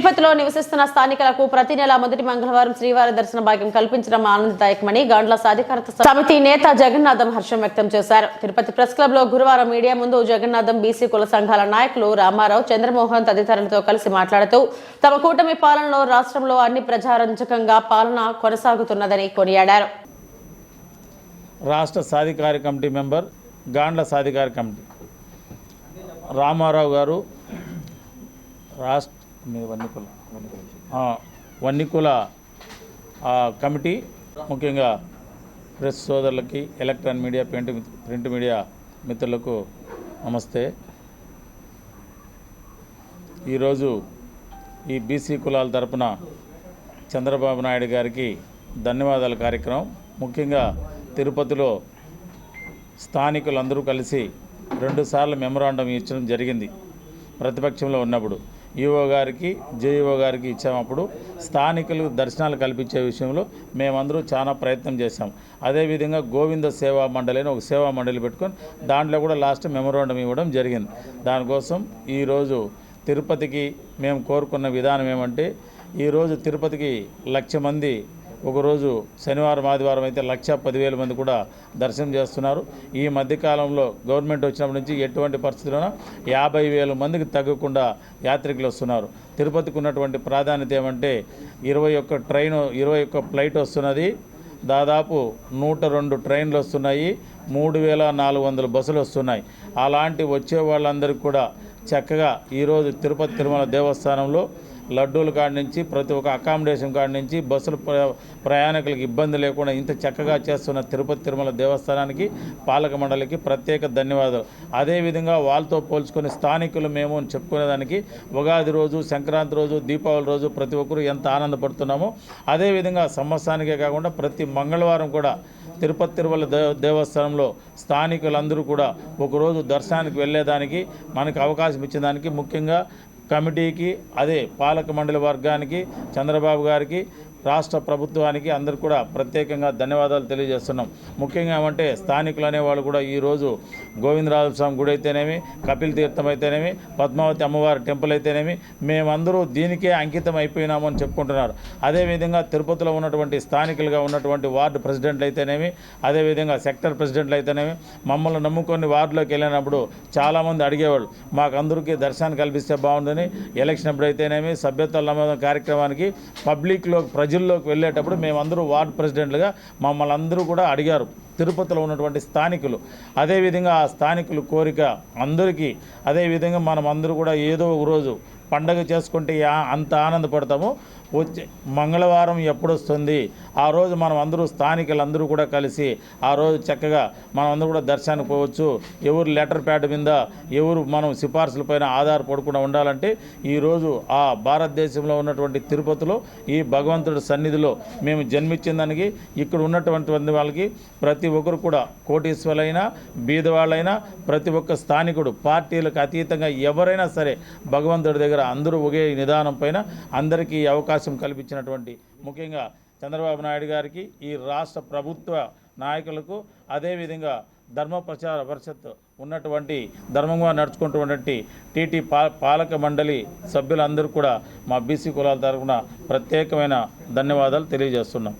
తిరుపతిలో నివసిస్తున్న స్థానికులకు ప్రతి నెల మొదటి మంగళవారం శ్రీవారి దర్శన భాగ్యం కల్పించడం ఆనందదాయకమని గాండ్ల సాధికారత సమితి నేత జగన్నాథం హర్షం వ్యక్తం చేశారు. తిరుపతి ప్రెస్ క్లబ్లో గురువారం మీడియా ముందు జగన్నాథం బీసీ కుల సంఘాల నాయకులు రామారావు చంద్రమోహన్ తదితరులతో కలిసి మాట్లాడుతూ తమ కూటమి పాలనలో రాష్ట్రంలో అన్ని ప్రజారంజకంగా పాలన కొనసాగుతున్నదని కొనియాడారు. రాష్ట్ర సాధికార కమిటీ మెంబర్ గాండ్ల సాధికార కమిటీ. రామారావు గారు రాష్ట్ర వన్నికుల వన్నికుల ఆ, కమిటీ ముఖ్యంగా ప్రెస్ సోదరులకి electronic media print print media మిత్రులకు నమస్తే. ఈరోజు ఈ బీసీ కులాల తరపున చంద్రబాబు నాయుడు గారికి ధన్యవాదాల కార్యక్రమం. ముఖ్యంగా తిరుపతిలో స్థానికులందరూ కలిసి రెండుసార్లు మెమరాండం ఇచ్చడం జరిగింది. ప్రతిపక్షంలో ఉన్నప్పుడు ఈఓ గారికి జేఈఓ గారికి ఇచ్చామప్పుడు స్థానికులు దర్శనాలు కల్పించే విషయంలో మేమందరూ చాలా ప్రయత్నం చేశాం. అదేవిధంగా గోవింద సేవా మండలి అని ఒక సేవా మండలి పెట్టుకొని దాంట్లో కూడా లాస్ట్ మెమోరాండం ఇవ్వడం జరిగింది. దానికోసం ఈరోజు తిరుపతికి మేము కోరుకున్న విధానం ఏమంటే ఈరోజు తిరుపతికి లక్ష మంది ఒకరోజు శనివారం ఆదివారం అయితే లక్ష పదివేల మంది కూడా దర్శనం చేస్తున్నారు. ఈ మధ్యకాలంలో గవర్నమెంట్ వచ్చినప్పటి నుంచి ఎటువంటి పరిస్థితుల్లోనూ యాభై వేల మందికి తగ్గకుండా యాత్రికులు వస్తున్నారు. తిరుపతికి ఉన్నటువంటి ప్రాధాన్యత ఏమంటే ఇరవై ఒక్క ట్రైన్ ఇరవై ఒక్క ఫ్లైట్ వస్తున్నది. దాదాపు నూట రెండు ట్రైన్లు వస్తున్నాయి. మూడు వేల నాలుగు వందల బస్సులు వస్తున్నాయి. అలాంటి వచ్చే వాళ్ళందరికీ కూడా చక్కగా ఈరోజు తిరుపతి తిరుమల దేవస్థానంలో లడ్డూల కాడ నుంచి ప్రతి ఒక్క అకామిడేషన్ కాడ నుంచి బస్సులు ప్రయాణికులకు ఇబ్బంది లేకుండా ఇంత చక్కగా చేస్తున్న తిరుపతి తిరుమల దేవస్థానానికి పాలక మండలికి ప్రత్యేక ధన్యవాదాలు. అదేవిధంగా వాళ్ళతో పోల్చుకొని స్థానికులు మేము అని చెప్పుకునేదానికి ఉగాది రోజు సంక్రాంతి రోజు దీపావళి రోజు ప్రతి ఒక్కరు ఎంత ఆనందపడుతున్నామో అదేవిధంగా సంవత్సరానికే కాకుండా ప్రతి మంగళవారం కూడా తిరుపతి తిరుమల దేవస్థానంలో స్థానికులందరూ కూడా ఒకరోజు దర్శనానికి వెళ్ళేదానికి మనకు అవకాశం ఇచ్చేదానికి ముఖ్యంగా కమిటీకి అదే పాలక మండలి వర్గానికి చంద్రబాబు గారికి రాష్ట్ర ప్రభుత్వానికి అందరు కూడా ప్రత్యేకంగా ధన్యవాదాలు తెలియజేస్తున్నాం. ముఖ్యంగా ఏమంటే స్థానికులు అనేవాళ్ళు కూడా ఈరోజు గోవిందరాజు స్వామి గుడి అయితేనేమి కపిల్ తీర్థం అయితేనేమి పద్మావతి అమ్మవారి టెంపుల్ అయితేనేమి మేమందరూ దీనికే అంకితం అయిపోయినాము అని చెప్పుకుంటున్నారు. అదేవిధంగా తిరుపతిలో ఉన్నటువంటి స్థానికులుగా ఉన్నటువంటి వార్డు ప్రెసిడెంట్లు అయితేనేమి అదేవిధంగా సెక్టర్ ప్రెసిడెంట్లు అయితేనేమి మమ్మల్ని నమ్ముకొని వార్డులోకి వెళ్ళినప్పుడు చాలామంది అడిగేవాళ్ళు మాకు అందరికీ దర్శనం కల్పిస్తే బాగుందని ఎలక్షన్ అప్పుడు అయితేనేమి సభ్యత్వ నమోదం కార్యక్రమానికి పబ్లిక్లో ప్రజల్లోకి వెళ్ళేటప్పుడు మేమందరూ వార్డు ప్రెసిడెంట్లుగా మమ్మల్ని అందరూ కూడా అడిగారు. తిరుపతిలో ఉన్నటువంటి స్థానికులు. అదేవిధంగా ఆ స్థానికులు కోరిక అందరికీ అదేవిధంగా మనం అందరూ కూడా ఏదో ఒక రోజు పండగ చేసుకుంటే అంత ఆనందపడతాము. వచ్చే మంగళవారం ఎప్పుడు వస్తుంది ఆ రోజు మనం అందరూ స్థానికులందరూ కూడా కలిసి ఆ రోజు చక్కగా మనం అందరూ కూడా దర్శనానికి పోవచ్చు. ఎవరు లెటర్ ప్యాడ్ మీద ఎవరు మనం సిఫార్సుల పైన ఆధారపడకుండా ఉండాలంటే ఈరోజు ఆ భారతదేశంలో ఉన్నటువంటి తిరుపతిలో ఈ భగవంతుడి సన్నిధిలో మేము జన్మించిన దానికి ఇక్కడ ఉన్నటువంటి వాళ్ళకి ప్రతి ఒక్కరు కూడా కోటీశ్వరులైనా బీదవాళ్ళైనా ప్రతి ఒక్క స్థానికుడు పార్టీలకు అతీతంగా ఎవరైనా సరే భగవంతుడి దగ్గర అందరూ ఒకే నిదానం పైన అందరికీ అవకాశం కల్పించినటువంటి ముఖ్యంగా చంద్రబాబు నాయుడు గారికి ఈ రాష్ట్ర ప్రభుత్వ నాయకులకు అదేవిధంగా ధర్మ ప్రచార పరిషత్ ఉన్నటువంటి ధర్మంగా నడుచుకుంటున్నటువంటి టీటీ పాలక మండలి సభ్యులందరూ కూడా మా బీసీ కులాల తరఫున ప్రత్యేకమైన ధన్యవాదాలు తెలియజేస్తున్నాం.